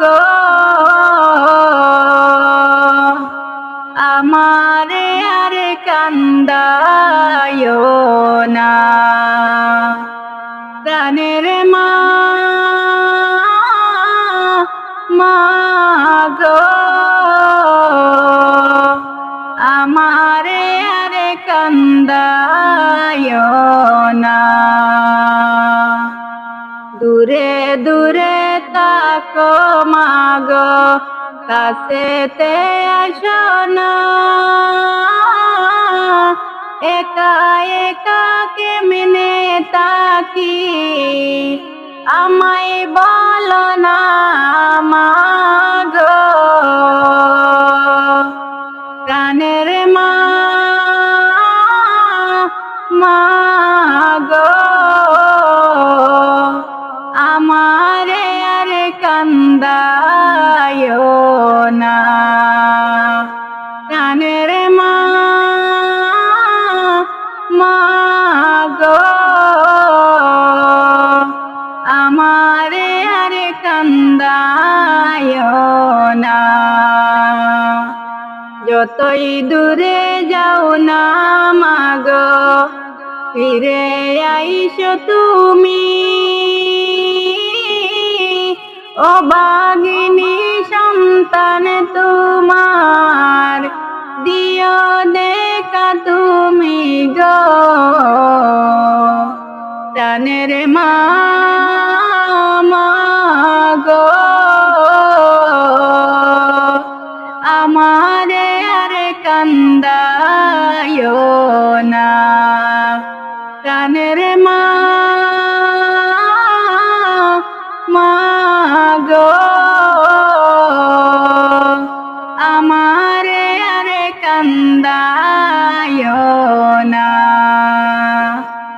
গো। আমারে আরে কান্দায় না। প্রাণের মা মা গো। আমারে আরে কান্দায় না। দূরে দূরে তাকো মাগো, কাছেতে আসো না। একা একা কেমনে তাকি আমায় বলো না মাগো। প্রাণের মা, মাগো। কান্দায় না। প্রাণের মা মাগো আমারে আরে কান্দায় না। যতই দূরে যাও না মাগো ফিরে আইসো তুমি। ও বাগিনী সন্তান তোমার, দিও দেখা তুমি গো। প্রাণের মা গো আমারে আরে কান্দায় না। কান্দায় না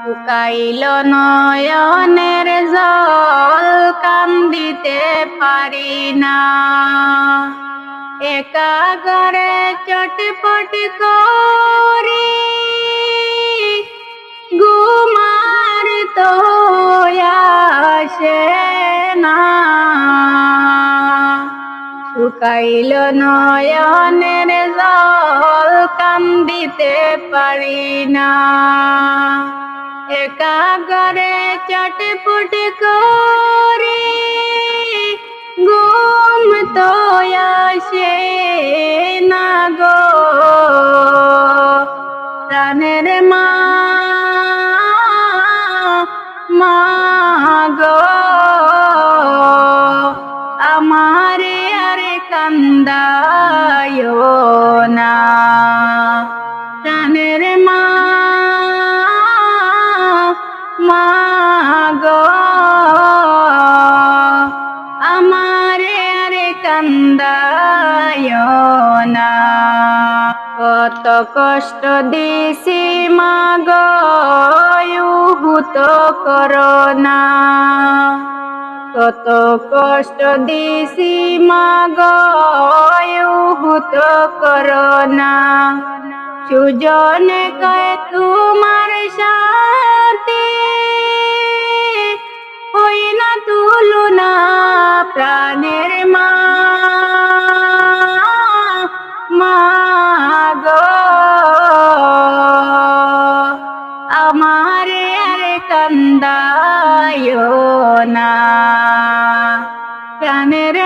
শুকাইল নয়নের জল, কান্দিতে পারি না একা করে চটপট করি গুমার তো আসে না। শুকাইল নয়নের জল কান্দিতে পারি না। একা করে চটপট করে গুম তো আসে না গো। প্রাণের মা গো, আমারে আরে কান্দায় না। প্রাণের মা মা গো, আমারে আরে কান্দায় না। কত কষ্ট দিছি মা গো হুত করো না কত কষ্ট দিছি মা গো হুত করো না সুজন কয়, তোমার সাথে হই না তুলনা, প্রাণের মা আমারে আরে কান্দায় না। প্রাণের